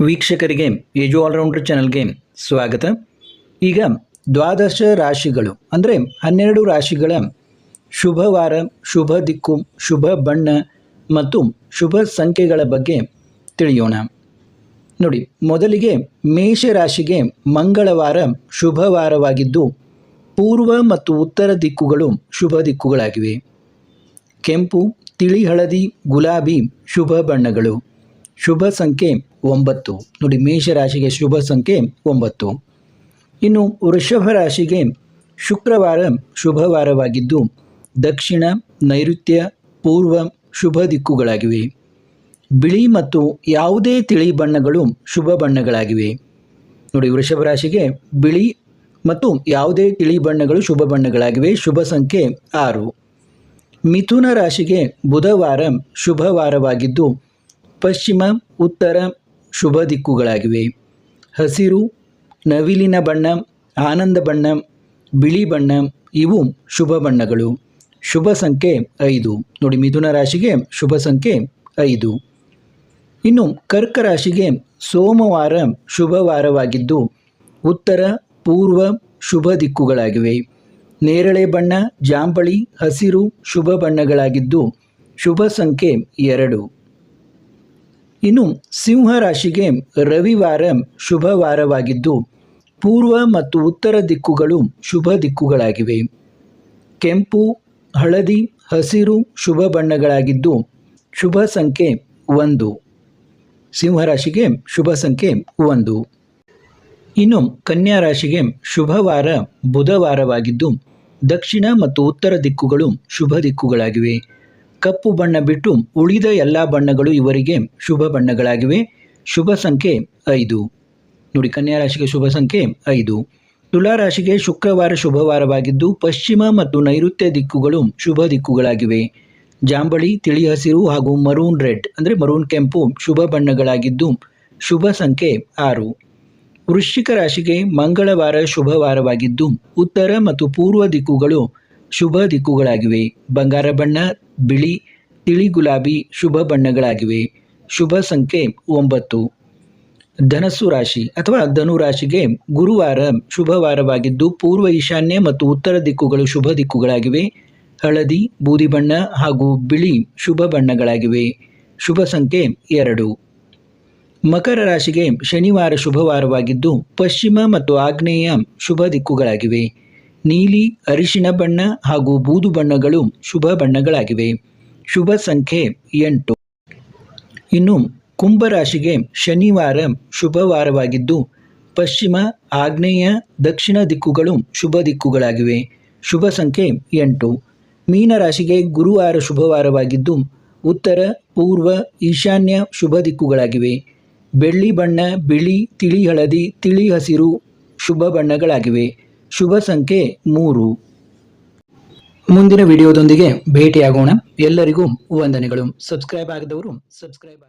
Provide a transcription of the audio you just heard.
ವೀಕ್ಷಕರಿಗೆ age allrounder ಚಾನಲ್ಗೆ ಸ್ವಾಗತ. ಈಗ ದ್ವಾದಶ ರಾಶಿಗಳು, ಅಂದರೆ ಹನ್ನೆರಡು ರಾಶಿಗಳ ಶುಭವಾರ ಶುಭ ದಿಕ್ಕು, ಶುಭ ಬಣ್ಣ ಮತ್ತು ಶುಭ ಸಂಖ್ಯೆಗಳ ಬಗ್ಗೆ ತಿಳಿಯೋಣ. ನೋಡಿ, ಮೊದಲಿಗೆ ಮೇಷ ರಾಶಿಗೆ ಮಂಗಳವಾರ ಶುಭವಾರವಾಗಿದ್ದು ಪೂರ್ವ ಮತ್ತು ಉತ್ತರ ದಿಕ್ಕುಗಳು ಶುಭ ದಿಕ್ಕುಗಳಾಗಿವೆ. ಕೆಂಪು, ತಿಳಿ, ಹಳದಿ, ಗುಲಾಬಿ ಶುಭ ಬಣ್ಣಗಳು. ಶುಭ ಸಂಖ್ಯೆ ಒಂಬತ್ತು. ನೋಡಿ, ಮೇಷರಾಶಿಗೆ ಶುಭ ಸಂಖ್ಯೆ ಒಂಬತ್ತು. ಇನ್ನು ವೃಷಭ ರಾಶಿಗೆ ಶುಕ್ರವಾರ ಶುಭವಾರವಾಗಿದ್ದು ದಕ್ಷಿಣ, ನೈಋತ್ಯ, ಪೂರ್ವ ಶುಭ ದಿಕ್ಕುಗಳಾಗಿವೆ. ಬಿಳಿ ಮತ್ತು ಯಾವುದೇ ತಿಳಿ ಬಣ್ಣಗಳು ಶುಭ ಬಣ್ಣಗಳಾಗಿವೆ. ನೋಡಿ, ವೃಷಭ ರಾಶಿಗೆ ಬಿಳಿ ಮತ್ತು ಯಾವುದೇ ತಿಳಿ ಬಣ್ಣಗಳು ಶುಭ ಬಣ್ಣಗಳಾಗಿವೆ. ಶುಭ ಸಂಖ್ಯೆ ಆರು. ಮಿಥುನ ರಾಶಿಗೆ ಬುಧವಾರ ಶುಭವಾರವಾಗಿದ್ದು ಪಶ್ಚಿಮ, ಉತ್ತರ ಶುಭ ದಿಕ್ಕುಗಳಾಗಿವೆ. ಹಸಿರು, ನವಿಲಿನ ಬಣ್ಣ, ಆನಂದ ಬಣ್ಣ, ಬಿಳಿ ಬಣ್ಣ, ಇವು ಶುಭ ಬಣ್ಣಗಳು. ಶುಭ ಸಂಖ್ಯೆ ಐದು. ನೋಡಿ, ಮಿಥುನ ರಾಶಿಗೆ ಶುಭ ಸಂಖ್ಯೆ ಐದು. ಇನ್ನು ಕರ್ಕ ರಾಶಿಗೆ ಸೋಮವಾರ ಶುಭವಾರವಾಗಿದ್ದು ಉತ್ತರ, ಪೂರ್ವ ಶುಭ ದಿಕ್ಕುಗಳಾಗಿವೆ. ನೇರಳೆ ಬಣ್ಣ, ಜಾಂಬಳಿ, ಹಸಿರು ಶುಭ ಬಣ್ಣಗಳಾಗಿದ್ದು, ಶುಭ ಸಂಖ್ಯೆ ಎರಡು. ಇನ್ನು ಸಿಂಹ ರಾಶಿಗೆ ರವಿವಾರ ಶುಭವಾರವಾಗಿದ್ದು, ಪೂರ್ವ ಮತ್ತು ಉತ್ತರ ದಿಕ್ಕುಗಳು ಶುಭ ದಿಕ್ಕುಗಳಾಗಿವೆ. ಕೆಂಪು, ಹಳದಿ, ಹಸಿರು ಶುಭ ಬಣ್ಣಗಳಾಗಿದ್ದು, ಶುಭ ಸಂಖ್ಯೆ ಒಂದು. ಸಿಂಹರಾಶಿಗೆ ಶುಭ ಸಂಖ್ಯೆ ಒಂದು. ಇನ್ನು ಕನ್ಯಾ ರಾಶಿಗೆ ಶುಭವಾರ ಬುಧವಾರವಾಗಿದ್ದು, ದಕ್ಷಿಣ ಮತ್ತು ಉತ್ತರ ದಿಕ್ಕುಗಳು ಶುಭ ದಿಕ್ಕುಗಳಾಗಿವೆ. ಕಪ್ಪು ಬಣ್ಣ ಬಿಟ್ಟು ಉಳಿದ ಎಲ್ಲ ಬಣ್ಣಗಳು ಇವರಿಗೆ ಶುಭ ಬಣ್ಣಗಳಾಗಿವೆ. ಶುಭ ಸಂಖ್ಯೆ ಐದು. ನೋಡಿ, ಕನ್ಯಾ ರಾಶಿಗೆ ಶುಭ ಸಂಖ್ಯೆ ಐದು. ತುಲಾ ರಾಶಿಗೆ ಶುಕ್ರವಾರ ಶುಭವಾರವಾಗಿದ್ದು, ಪಶ್ಚಿಮ ಮತ್ತು ನೈಋತ್ಯ ದಿಕ್ಕುಗಳು ಶುಭ ದಿಕ್ಕುಗಳಾಗಿವೆ. ಜಾಂಬಳಿ, ತಿಳಿ ಹಸಿರು ಹಾಗೂ ಮರೂನ್ ರೆಡ್, ಅಂದರೆ ಮರೂನ್ ಕೆಂಪು ಶುಭ ಬಣ್ಣಗಳಾಗಿದ್ದು, ಶುಭ ಸಂಖ್ಯೆ ಆರು. ವೃಶ್ಚಿಕ ರಾಶಿಗೆ ಮಂಗಳವಾರ ಶುಭವಾರವಾಗಿದ್ದು, ಉತ್ತರ ಮತ್ತು ಪೂರ್ವ ದಿಕ್ಕುಗಳು ಶುಭ ದಿಕ್ಕುಗಳಾಗಿವೆ. ಬಂಗಾರ ಬಣ್ಣ, ಬಿಳಿ, ತಿಳಿ ಗುಲಾಬಿ ಶುಭ ಬಣ್ಣಗಳಾಗಿವೆ. ಶುಭ ಸಂಖ್ಯೆ ಒಂಬತ್ತು. ಧನಸ್ಸು ರಾಶಿ ಅಥವಾ ಧನು ರಾಶಿಗೆ ಗುರುವಾರ ಶುಭವಾರವಾಗಿದ್ದು ಪೂರ್ವ ಈಶಾನ್ಯ ಮತ್ತು ಉತ್ತರ ದಿಕ್ಕುಗಳು ಶುಭ ದಿಕ್ಕುಗಳಾಗಿವೆ. ಹಳದಿ, ಬೂದಿ ಬಣ್ಣ ಹಾಗೂ ಬಿಳಿ ಶುಭ ಬಣ್ಣಗಳಾಗಿವೆ. ಶುಭ ಸಂಖ್ಯೆ ಎರಡು. ಮಕರ ರಾಶಿಗೆ ಶನಿವಾರ ಶುಭವಾರವಾಗಿದ್ದು ಪಶ್ಚಿಮ ಮತ್ತು ಆಗ್ನೇಯ ಶುಭ ದಿಕ್ಕುಗಳಾಗಿವೆ. ನೀಲಿ ಅರಿಶಿಣ ಬಣ್ಣ ಹಾಗೂ ಬೂದು ಬಣ್ಣಗಳು ಶುಭ ಬಣ್ಣಗಳಾಗಿವೆ. ಶುಭ ಸಂಖ್ಯೆ ಎಂಟು. ಇನ್ನು ಕುಂಭರಾಶಿಗೆ ಶನಿವಾರ ಶುಭವಾರವಾಗಿದ್ದು ಪಶ್ಚಿಮ, ಆಗ್ನೇಯ, ದಕ್ಷಿಣ ದಿಕ್ಕುಗಳು ಶುಭ ದಿಕ್ಕುಗಳಾಗಿವೆ. ಶುಭ ಸಂಖ್ಯೆ ಎಂಟು. ಮೀನರಾಶಿಗೆ ಗುರುವಾರ ಶುಭವಾರವಾಗಿದ್ದು ಉತ್ತರ, ಪೂರ್ವ, ಈಶಾನ್ಯ ಶುಭ ದಿಕ್ಕುಗಳಾಗಿವೆ. ಬೆಳ್ಳಿ ಬಣ್ಣ, ಬಿಳಿ, ತಿಳಿ ಹಳದಿ, ತಿಳಿ ಹಸಿರು ಶುಭ ಬಣ್ಣಗಳಾಗಿವೆ. ಶುಭ ಸಂಖ್ಯೆ ಮೂರು. ಮುಂದಿನ ವಿಡಿಯೋದೊಂದಿಗೆ ಭೇಟಿಯಾಗೋಣ. ಎಲ್ಲರಿಗೂ ವಂದನೆಗಳು. Subscribe ಆಗದವರು subscribe